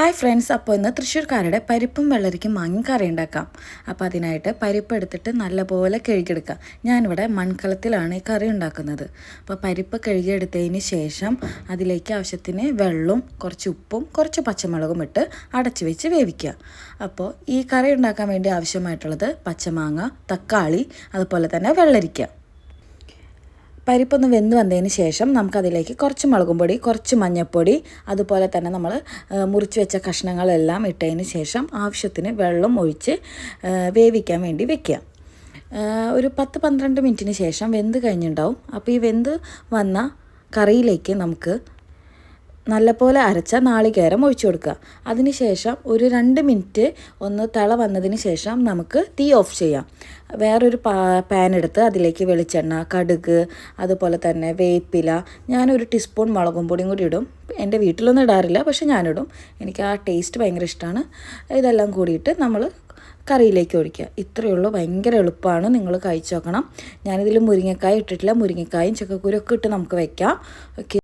Hi friends അപ്പോൾ ഇന്ന് തൃശ്ശൂർക്കാരുടെ പരിപ്പും വെള്ളരിക്കും മാങ്ങി കറി ഉണ്ടാക്കാം. അപ്പോൾ അതിനായിട്ട് പരിപ്പ് എടുത്തിട്ട് നല്ലപോലെ കഴുകിയെടുക്കാം ഞാനിവിടെ മൺകളത്തിലാണ് ഈ കറി ഉണ്ടാക്കുന്നത്. അപ്പോൾ പരിപ്പ് കഴുകിയെടുത്തതിന് ശേഷം അതിലേക്ക് ആവശ്യത്തിന് വെള്ളവും കുറച്ച് ഉപ്പും കുറച്ച് പച്ചമുളകും ഇട്ട് അടച്ചു വെച്ച് വേവിക്കുക. അപ്പോൾ ഈ കറി ഉണ്ടാക്കാൻ വേണ്ടി ആവശ്യമായിട്ടുള്ളത് പച്ചമാങ്ങ തക്കാളി അതുപോലെ തന്നെ വെള്ളരിക്ക. പരിപ്പൊന്ന് വെന്ത് വന്നതിന് ശേഷം നമുക്കതിലേക്ക് കുറച്ച് മുളകും പൊടി കുറച്ച് മഞ്ഞൾപ്പൊടി അതുപോലെ തന്നെ നമ്മൾ മുറിച്ച് വെച്ച കഷ്ണങ്ങളെല്ലാം ഇട്ടതിന് ശേഷം ആവശ്യത്തിന് വെള്ളം ഒഴിച്ച് വേവിക്കാൻ വേണ്ടി വെക്കുക. ഒരു പത്ത് പന്ത്രണ്ട് മിനിറ്റിന് ശേഷം വെന്ത് കഴിഞ്ഞിട്ടുണ്ടാവും. അപ്പോൾ ഈ വെന്ത് വന്ന കറിയിലേക്ക് നമുക്ക് നല്ലപോലെ അരച്ച നാളികേരം ഒഴിച്ചു കൊടുക്കുക. അതിനുശേഷം ഒരു രണ്ട് മിനിറ്റ് ഒന്ന് തിള വന്നതിന് ശേഷം നമുക്ക് തീ ഓഫ് ചെയ്യാം. വേറൊരു പാ പാൻ എടുത്ത് അതിലേക്ക് വെളിച്ചെണ്ണ കടുക് അതുപോലെ തന്നെ വേപ്പില ഞാനൊരു ടീസ്പൂൺ മുളകും പൊടിയും കൂടി ഇടും. എന്റെ വീട്ടിലൊന്നും ഇടാറില്ല പക്ഷെ ഞാനിടും. എനിക്ക് ആ ടേസ്റ്റ് ഭയങ്കര ഇഷ്ടമാണ് ഇതെല്ലാം കൂടിയിട്ട് നമ്മൾ കറിയിലേക്ക് ഒഴിക്കുക. ഇത്രയേ ഉള്ളൂ. ഭയങ്കര എളുപ്പമാണ്. നിങ്ങൾ കഴിച്ചു നോക്കണം. ഞാനിതിൽ മുരിങ്ങക്കായ ഇട്ടിട്ടില്ല. മുരിങ്ങക്കായും ചക്കക്കുരൊക്കെ ഇട്ട് നമുക്ക് വയ്ക്കാം ഓക്കെ